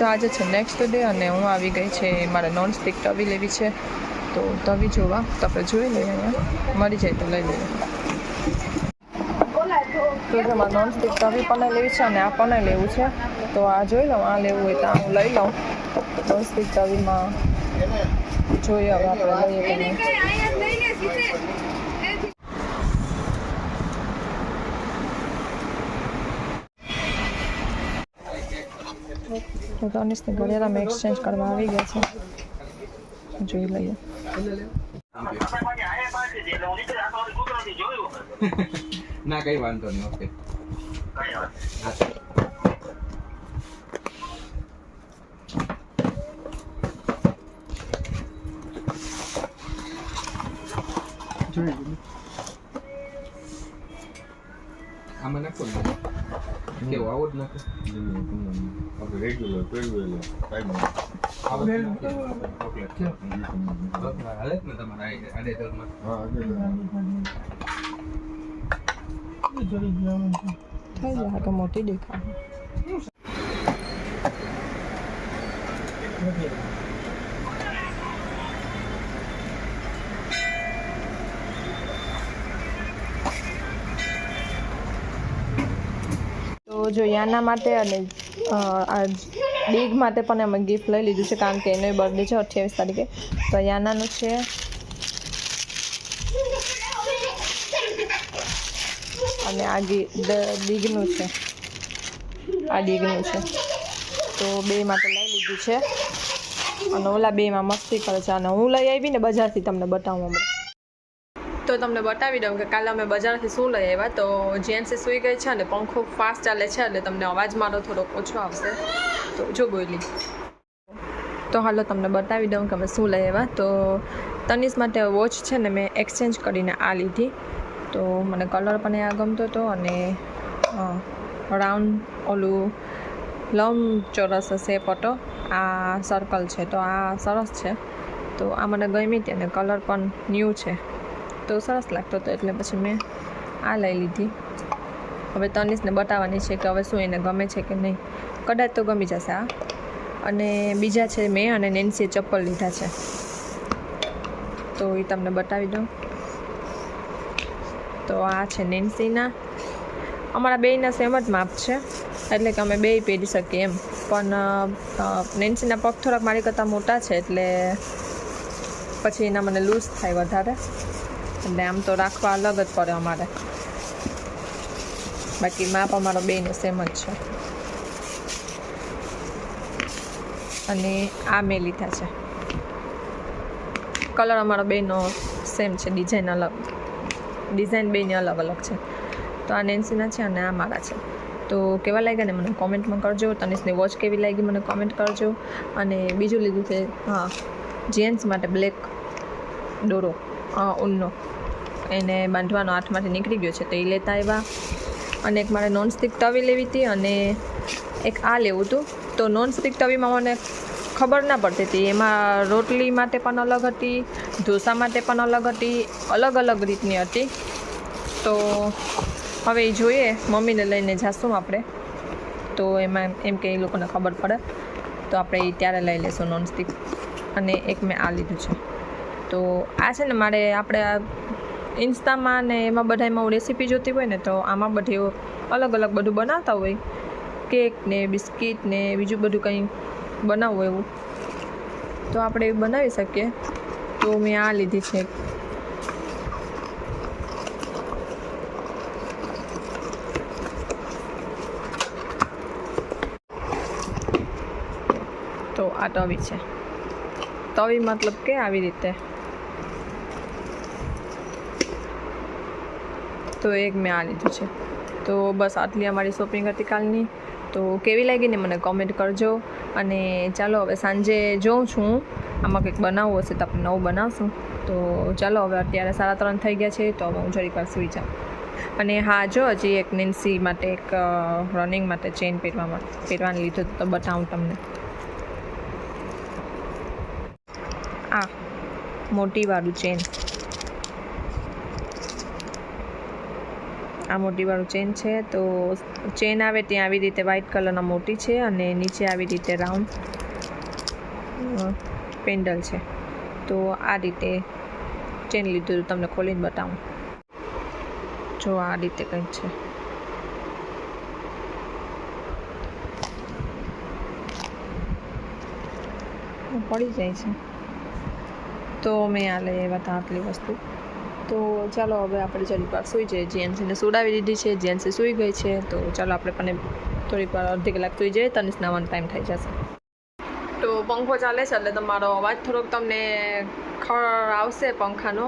તો આજે છે નેક્સ્ટ ડે અને હું આવી ગઈ છે મારે નોન સ્ટિક તવી લેવી છે. તો તવી જોવા, તો આપણે જોઈ લઈએ અહીંયા. મળી જાય તો લઈ લઈએ. તો મારે નોન સ્ટિક તવી પણ લેવી છે અને આ પણ લેવું છે. તો આ જોઈ લઉં, આ લેવું હોય તો આ હું લઈ લઉં. નોન સ્ટિક તવીમાં જોઈએ હવે આપણે લઈએ કે નહીં. તો તનિષને ઘડિયાળ અમે એક્સચેન્જ કરવા આવી ગયા છે જોઈ લઈએ ના કઈ વાંધો નહીં ઓકે આમાં નાખો ને કેવું આવો જ નાખો? Regular regular time. હાલે જ ને તમારા આડે- હા આગળ જાય આ તો મોટી દેખાય. તો જો યાના માટે અને ડીગ માટે પણ અમે ગિફ્ટ લઈ લીધું છે, કારણ કે એનો બર્થડે છે અઠ્યાવીસ તારીખે. તો યાનાનું છે. અને આ ડીગનું છે. આ ડીગનું છે. તો બે માટે લઈ લીધું છે. અને ઓલા બેમાં મસ્તી કરે છે. અને હું લઈ આવી ને બજારથી તમને બતાવું હમણાં તો તમને બતાવી દઉં કે કાલે અમે બજારથી શું લઈ આવ્યા. તો જેન્ટ્સે સૂઈ ગઈ છે અને પંખો ફાસ્ટ ચાલે છે એટલે તમને અવાજ મારો થોડોક ઓછો આવશે. તો જો બોલી. તો હાલો તમને બતાવી દઉં કે અમે શું લઈ આવ્યા. તો તનિષ માટે વોચ છે ને મેં એક્સચેન્જ કરીને આ લીધી. તો મને કલર પણ આ ગમતો હતો અને રાઉન્ડ ઓલું લંબ ચોરસ શેપ હતો આ સર્કલ છે. તો આ સરસ છે. તો આ મને ગમી તેને કલર પણ ન્યૂ છે. તો સરસ લાગતો હતો એટલે પછી મેં આ લઈ લીધી. હવે તનિષને બતાવવાની છે કે હવે શું એને ગમે છે કે નહીં. કદાચ તો ગમી જશે આ. અને બીજા છે મેં અને નેન્સીએ ચપ્પલ લીધા છે. તો એ તમને બતાવી દઉં. તો આ છે નેન્સીના. અમારા બેયના સેમ જ માપ છે, એટલે કે અમે બેય પહેરી શકીએ એમ. પણ નેન્સીના પગ થોડાક મારી કરતાં મોટા છે એટલે પછી એના મને લૂઝ થાય વધારે. એટલે આમ તો રાખવા અલગ જ પડે અમારે. બાકી માપ અમારો બેયનો સેમ જ છે. અને આ મેં લીધા છે. કલર અમારો બેનો સેમ છે ડિઝાઇન અલગ. ડિઝાઇન બેની અલગ અલગ છે. તો આ નેન્સીના છે અને આ મારા છે. તો કેવા લાગ્યા ને મને કોમેન્ટમાં કરજો. તનિષની વોચ કેવી લાગી મને કોમેન્ટ કરજો. અને બીજું લીધું છે, હા જેન્ટ્સ માટે બ્લેક દોરો. ઊનનો એને બાંધવાનો હાથમાંથી નીકળી ગયો છે, તો એ લેતા આવ્યા. અને એક મારે નોનસ્ટિક તવી લેવી હતી અને એક આ લેવું હતું. તો નોનસ્ટિક તવીમાં મને ખબર ના પડતી હતી. એમાં રોટલી માટે પણ અલગ હતી, ઢોસા માટે પણ અલગ હતી, અલગ અલગ રીતની હતી. તો હવે એ જોઈએ, મમ્મીને લઈને જાશું આપણે. તો એમાં એમ કે એ લોકોને ખબર પડે. તો આપણે એ ત્યારે લઈ લેશું નોનસ્ટિક. અને એક મેં આ લીધું છે. તો આ છે ને મારે આપણે આ ઇન્સ્ટામાં ને એમાં બધામાં રેસીપી જોતી હોય ને તો આમાં બધી અલગ અલગ બધું બનાવતા હોય. કેક ને બિસ્કિટ ને બીજું બધું કંઈ બનાવવું એવું. તો આપણે બનાવી શકીએ. તો મેં આ લીધી છે તો આ તવી છે. તવી મતલબ કે આવી રીતે. તો એક મેં આ લીધું છે. તો બસ આટલી અમારી શોપિંગ હતી કાલની. તો કેવી લાગીને મને કોમેન્ટ કરજો. અને ચાલો હવે સાંજે જોઉં છું. આમાં કંઈક બનાવવું હશે તો આપણે નવું બનાવશું. તો ચાલો હવે અત્યારે સાડા ત્રણ થઈ ગયા છે, તો હવે હું જરીક વાર સુઈ જાઉં. અને હા, જો હજી એક નેન્સી માટે એક રનિંગ માટે ચેન પહેરવામાં, પહેરવાની લીધું તો બતાવું તમને. આ મોટી વાળું ચેન આ મોટીવાળું ચેન છે. તો ચેન આવે ત્યાં આવી રીતે વ્હાઇટ કલરના મોટી છે અને નીચે આવી રીતે રાઉન્ડ પેન્ડલ છે. તો આ રીતે ચેન લીધું તમને ખોલીને બતાવું. જો આ રીતે કંઈક છે. પડી જાય છે. તો મેં આ લઈ આવ્યા હતા આટલી વસ્તુ. તો ચાલો હવે આપણે થોડીક વાર સૂઈ જઈએ. જીએનસીને સુડાવી દીધી છે. જીએનસી સૂઈ ગઈ છે. તો ચાલો આપણે પણ થોડીક વાર અડધી કલાક સૂઈ જઈએ. તને સ્નાવાનો ટાઈમ થઈ જશે. તો પંખો ચાલે છે એટલે તમારો અવાજ થોડોક તમને ખર આવશે પંખાનો.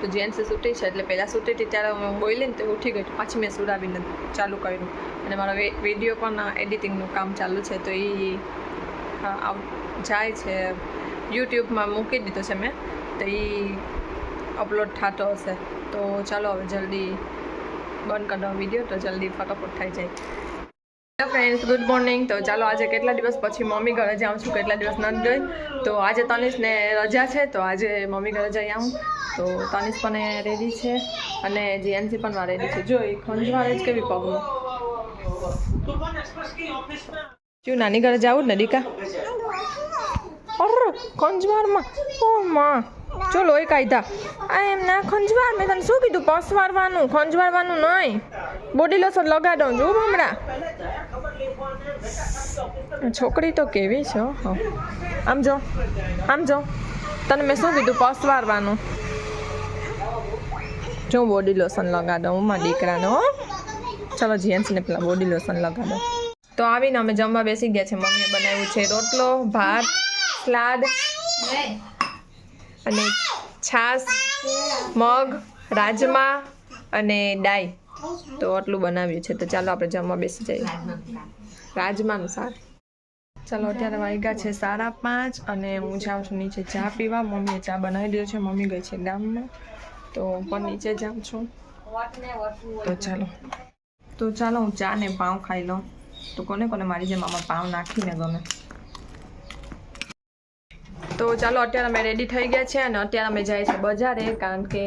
તો જીએનસી સૂટી છે એટલે પહેલાં સૂટી હતી, ત્યારે હું બોલી ને તો ઉઠી ગઈ. પાછી મેં સુડાવીને ચાલુ કર્યું. અને મારો વીડિયો પણ એડિટિંગનું કામ ચાલુ છે. તો એ જાય છે. યુટ્યુબમાં મૂકી દીધો છે મેં. તો એ અપલોડ થતો હશે. તો ચાલો હવે જલ્દી બંધ કરી દો વીડિયો તો જલ્દી ફટાફટ થઈ જાય. હેલો ફ્રેન્ડ્સ ગુડ મોર્નિંગ તો ચાલો આજે કેટલા દિવસ પછી મમ્મી ઘરે જાઉં છું? કેટલા દિવસ નથી ગઈ? તો આજે તનિષને રજા છે, તો આજે મમ્મી ઘરે જઈ આવું. તો તનિષ પણ રેડી છે અને જીએનસી પણ મારે રેડી છે. જો, એ ખંજવાળે જ કેવી પગલું શું, નાની ઘરે જાવું ને, દીકા? અરે ખંજવારમાં ઓ માં. જો લોહી કાઢ્યા આ એમ ના ખંજવાર મેં તને શું કીધું? પસવારવાનું ખંજવારવાનું નહીં. બોડી લોશન લગાડો, જો હમણાં. છોકરી તો કેવી છે આમ જો આમ જો. તને મેં શું કીધું? પસવારવાનું. જો બોડી લોશન લગાડો, હું મારા દીકરાનો ચલો જીએન્સીને પેલા બોડી લોશન લગાડો. તો આવીને અમે જમવા બેસી ગયા છે, મમ્મીએ બનાવ્યું છે રોટલો, ભાત સલાડ અને છાશ મગ રાજમા અને ડાય તો આટલું બનાવ્યું છે. તો ચાલો આપણે જમવા બેસી જઈએ. રાજમાનું શાક. ચાલો અત્યારે વાગ્યા છે સાડા પાંચ અને હું જાઉં છું નીચે ચા પીવા. મમ્મીએ ચા બનાવી દીધો છે. મમ્મી ગઈ છે ગામમાં. તો હું પણ નીચે જાઉં છું. તો ચાલો. તો ચાલો હું ચા ને પાઉં ખાઈ લઉં. તો કોને કોને મારી જેમ આમાં પાઉં નાખીને ગમે. તો ચાલો અત્યારે અમે રેડી થઈ ગયા છે અને અત્યારે અમે જાય છે બજારે. કારણ કે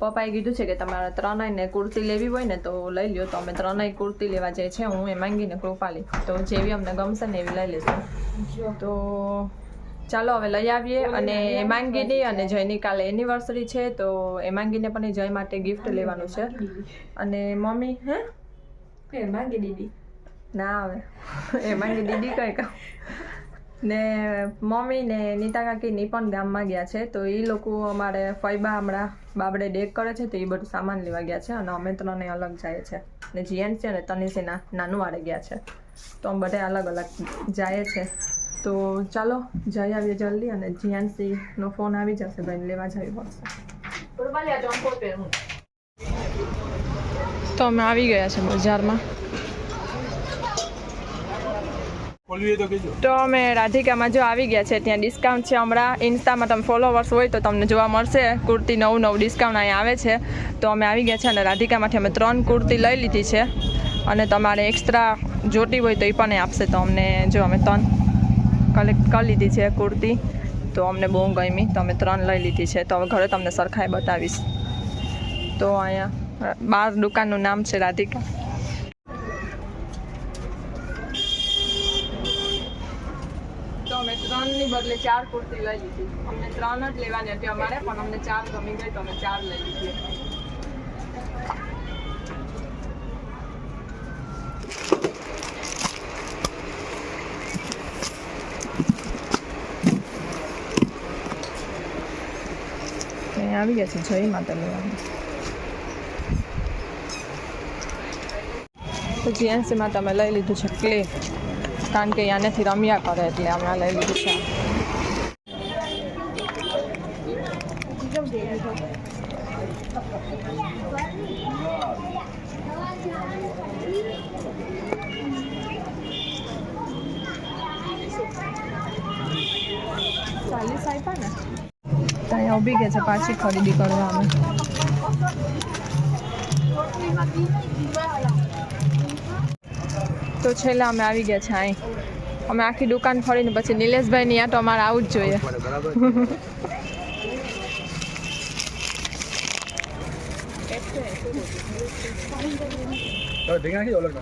પપ્પાએ કીધું છે કે તમારે ત્રણેયને કુર્તી લેવી હોય ને તો લઈ લ્યો. તો અમે ત્રણેય કુર્તી લેવા જઈએ છે. હું એ માંગીને કૃપાલી તો જેવી અમને ગમશે ને એવી લઈ લઈશું તો ચાલો હવે લઈ આવીએ અને માંગીની અને જયની કાલે એનિવર્સરી છે તો એ માંગીને પણ જય માટે ગિફ્ટ લેવાનું છે. અને મમ્મી હે? માંગી દીદી ના આવે. માંગી દીદી કઈ કામ ને મમ્મી ને નીતા કાકીની પણ ગામમાં ગયા છે, તો એ લોકો અમારે ફૈબા હમણાં બાબડે ડેક કરે છે, તો એ બધું સામાન લેવા ગયા છે અને અમે ત્રણે અલગ જાય છે. ને જીએન છે અને તનિષીના નાનું વાળે ગયા છે, તો અમે બધા અલગ અલગ જાય છે. તો ચાલો, જઈ આવીએ જલ્દી અને જીએનસીનો ફોન આવી જશે, ભાઈને લેવા જવી પડશે તો અમે આવી ગયા છે બજારમાં. તો અમે રાધિકામાં જો આવી ગયા છે, ત્યાં ડિસ્કાઉન્ટ છે હમણાં. ઇન્સ્ટામાં તમે ફોલોવર્સ હોય તો તમને જોવા મળશે. કુર્તી નવું નવું ડિસ્કાઉન્ટ અહીંયા આવે છે. તો અમે આવી ગયા છે અને રાધિકામાંથી અમે ત્રણ કુર્તી લઈ લીધી છે. અને તમારે એક્સ્ટ્રા જોતી હોય તો એ પણ આપશે. તો અમને જો અમે ત્રણ કલેક્ટ કરી લીધી છે કુર્તી. તો અમને બહુ ગમી. તો અમે ત્રણ લઈ લીધી છે. તો હવે ઘરે તમને સરખાઈ બતાવીશ. તો અહીંયા બાર દુકાનનું નામ છે રાધિકા તો અમે ત્રણની ચાર કુર્તી લઈ લીધી. અમને ત્રણ જ લેવાની હતી અમારે, પણ અમને ચાર ગમી ગઈ તો અમે ચાર લઈ લીધી. આવી ગયા છે, જય માતા લેવાનું તો જીએનસીમાં તમે લઈ લીધું છે, ક્લે. કારણ કે આનેથી રમ્યા કરે એટલે અમે લઈ લીધું છે. ચાલીસ આપ્યા ને? ત્યાં ઊભી ગયા છે પાછી ખરીદી કરવા અમે તો છેલ્લા અમે આવી ગયા છે અહીં. અમે આખી દુકાન ફરીને પછી નિલેશભાઈની આ તો અમારે આવું જ જોઈએ. નાખી દો અલગ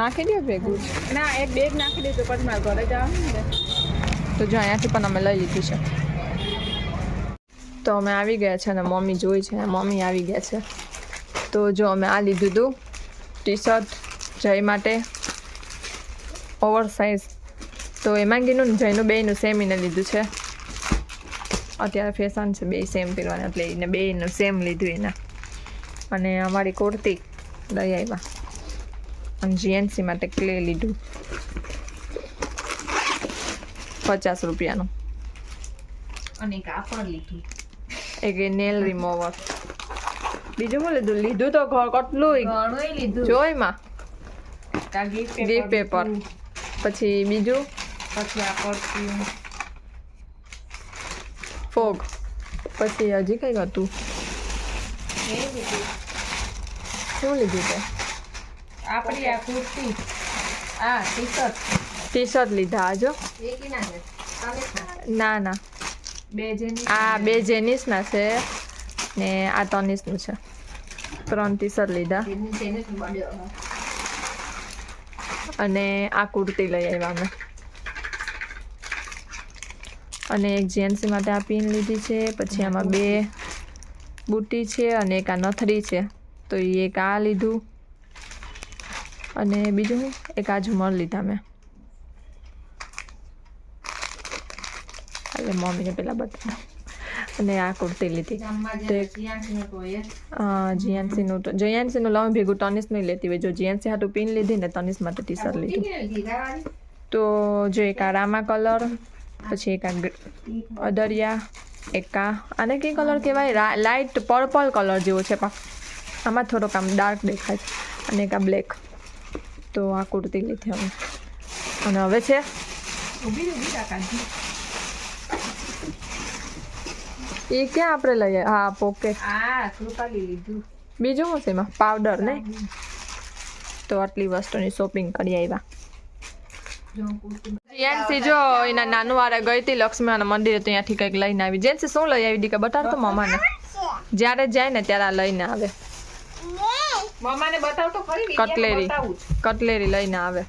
નાખી દે ભેગું. ના એક બેગ નાખી દે તો પછી મારે ઘરે જવાનું ને તો જો અહીંયાથી પણ અમે લઈ લીધું છે. તો અમે આવી ગયા છે અને મમ્મી જોઈ છે મમ્મી આવી ગયા છે. તો જો અમે આ લીધું હતું ટી શર્ટ જય માટે ઓવર સાઇઝ તો એમાં ગીનું જયનું બેયનું સેમ એને લીધું છે. અત્યારે ફેશન છે બે સેમ પહેરવાના એટલે એને બેયનું સેમ લીધું એના. અને અમારી કુર્તી લઈ આવ્યા. અને જીએનસી માટે ક્લે લીધું. પચાસ રૂપિયાનું. અને કાપડ લીધું. એક નેલ રિમોવર બીજું શું લીધું? લીધું તો કેટલું લીધું. જોઈમાં માં. ગિફ્ટ પેપર પછી બીજું? પછી આ પરફ્યુમ ફોગ. પછી હજી કંઈક હતું. શું લીધું તે આપણી આ કુર્તી આ ટી શર્ટ ટી શર્ટ લીધા આજો એ ના ના. બે જેની આ બે જેનિસના છે ને આ તનિષનું છે. ત્રણ ટી શર્ટ લીધા જ અને આ કુર્તી લઈ આવ્યા અમે. અને એક જેન્ટ્સ માટે આ પિન લીધી છે પછી આમાં બે બુટ્ટી છે અને એક આ નથરી છે. તો એ એક આ લીધું. અને બીજું એક આ ઝુમર લીધા મેં. એટલે મમ્મીને પહેલાં બતા અને આ કુર્તી લીધી. તો એક જીએનસીનું તો જીએનસીનું લાવું ભેગું ટનિસ નહીં લેતી હોય. જો જીએનસી હાટું પિન લીધી ને ટનિસ માટે ટી શર્ટ લીધું. તો જો એક આ રામા કલર, પછી એક આ અદરિયા, એક આ આને કઈ કલર કહેવાય? લાઇટ પર્પલ કલર જેવો છે પણ આમાં થોડોક આમ ડાર્ક દેખાય છે અને એક આ બ્લેક તો આ કુર્તી લીધી અમે. અને હવે છે? એ ક્યાં આપણે લઈએ હા પોકેટ બીજું શું છે એમાં? પાવડર ને? તો આટલી વસ્તુની શોપિંગ કરી આવ્યા જો કુર્તી. જીએનસી જો એના નાનું વાળા ગઈ હતી લક્ષ્મીના મંદિરે તો ત્યાંથી કંઈક લઈને આવી. જેન્સી શું લઈ આવી હતી કે બતાડ તો મમ્માને જ્યારે જાય ને ત્યારે આ લઈને આવે. મમ્માને બતાવ તો ખરી કટલેરી કટલેરી લઈને આવે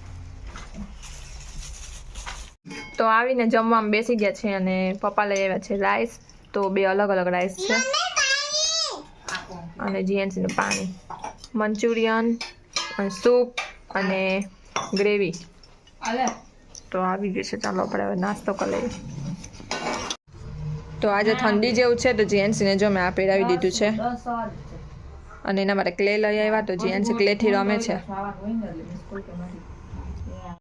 તો આવીને જમવામાં બેસી ગયા છે અને પપ્પા લઈ આવ્યા છે રાઈસ તો બે અલગ અલગ રાઈસ છે અને જીએનસીનું પાણી મંચુરિયન સૂપ અને ગ્રેવી તો આવી ગયું છે ચાલો આપણે હવે નાસ્તો કરી લઈએ તો આજે ઠંડી જેવું છે તો જીએનસીને જો મેં આ પહેરાવી દીધું છે. અને એના માટે ક્લે લઈ આવ્યા તો જીએનસી ક્લેથી રમે છે.